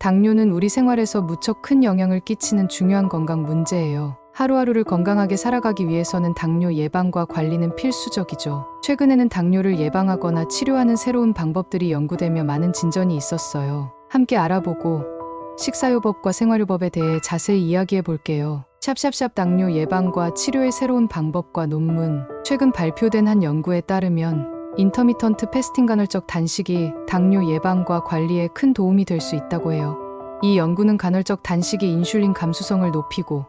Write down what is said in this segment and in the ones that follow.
당뇨는 우리 생활에서 무척 큰 영향을 끼치는 중요한 건강 문제예요. 하루하루를 건강하게 살아가기 위해서는 당뇨 예방과 관리는 필수적이죠. 최근에는 당뇨를 예방하거나 치료하는 새로운 방법들이 연구되며 많은 진전이 있었어요. 함께 알아보고 식사요법과 생활요법에 대해 자세히 이야기해 볼게요. 샵샵샵 당뇨 예방과 치료의 새로운 방법과 논문. 최근 발표된 한 연구에 따르면 인터미턴트 패스팅 간헐적 단식이 당뇨 예방과 관리에 큰 도움이 될 수 있다고 해요. 이 연구는 간헐적 단식이 인슐린 감수성을 높이고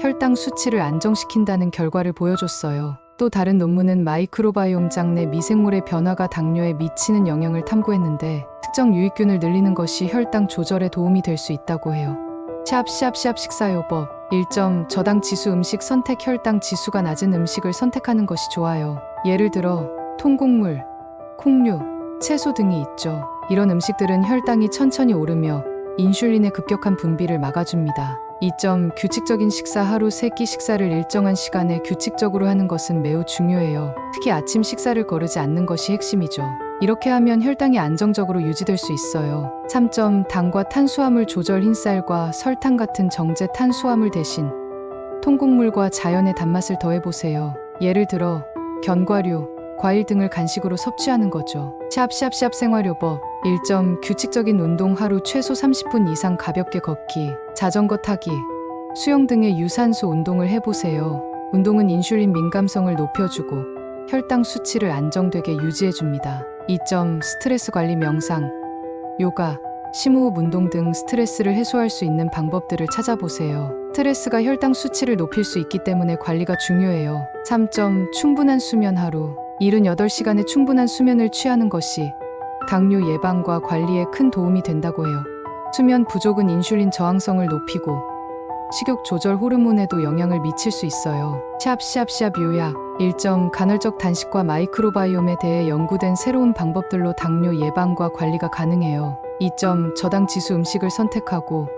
혈당 수치를 안정시킨다는 결과를 보여줬어요. 또 다른 논문은 마이크로바이옴 장내 미생물의 변화가 당뇨에 미치는 영향을 탐구했는데 특정 유익균을 늘리는 것이 혈당 조절에 도움이 될 수 있다고 해요. 샵샵샵 식사요법 1점 저당 지수 음식 선택 혈당 지수가 낮은 음식을 선택하는 것이 좋아요. 예를 들어 통곡물, 콩류, 채소 등이 있죠. 이런 음식들은 혈당이 천천히 오르며 인슐린의 급격한 분비를 막아줍니다. 2점 규칙적인 식사 하루 3끼 식사를 일정한 시간에 규칙적으로 하는 것은 매우 중요해요. 특히 아침 식사를 거르지 않는 것이 핵심이죠. 이렇게 하면 혈당이 안정적으로 유지될 수 있어요. 3점 당과 탄수화물 조절 흰쌀과 설탕 같은 정제 탄수화물 대신 통곡물과 자연의 단맛을 더해보세요. 예를 들어 견과류, 과일 등을 간식으로 섭취하는 거죠. 샵샵샵 생활요법 1점 규칙적인 운동 하루 최소 30분 이상 가볍게 걷기, 자전거 타기, 수영 등의 유산소 운동을 해보세요. 운동은 인슐린 민감성을 높여주고 혈당 수치를 안정되게 유지해줍니다. 2점 스트레스 관리 명상, 요가, 심호흡 운동 등 스트레스를 해소할 수 있는 방법들을 찾아보세요. 스트레스가 혈당 수치를 높일 수 있기 때문에 관리가 중요해요. 3점 충분한 수면 하루 78시간의 충분한 수면을 취하는 것이 당뇨 예방과 관리에 큰 도움이 된다고 해요. 수면 부족은 인슐린 저항성을 높이고 식욕 조절 호르몬에도 영향을 미칠 수 있어요. 샵샵샵 요약 1점 간헐적 단식과 마이크로바이옴에 대해 연구된 새로운 방법들로 당뇨 예방과 관리가 가능해요. 2점 저당 지수 음식을 선택하고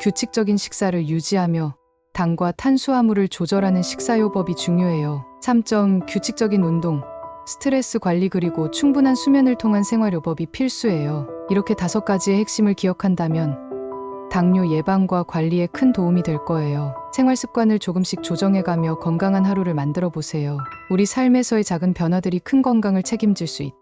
규칙적인 식사를 유지하며 당과 탄수화물을 조절하는 식사요법이 중요해요. 3점 규칙적인 운동, 스트레스 관리 그리고 충분한 수면을 통한 생활요법이 필수예요. 이렇게 다섯 가지의 핵심을 기억한다면 당뇨 예방과 관리에 큰 도움이 될 거예요. 생활 습관을 조금씩 조정해가며 건강한 하루를 만들어 보세요. 우리 삶에서의 작은 변화들이 큰 건강을 책임질 수 있.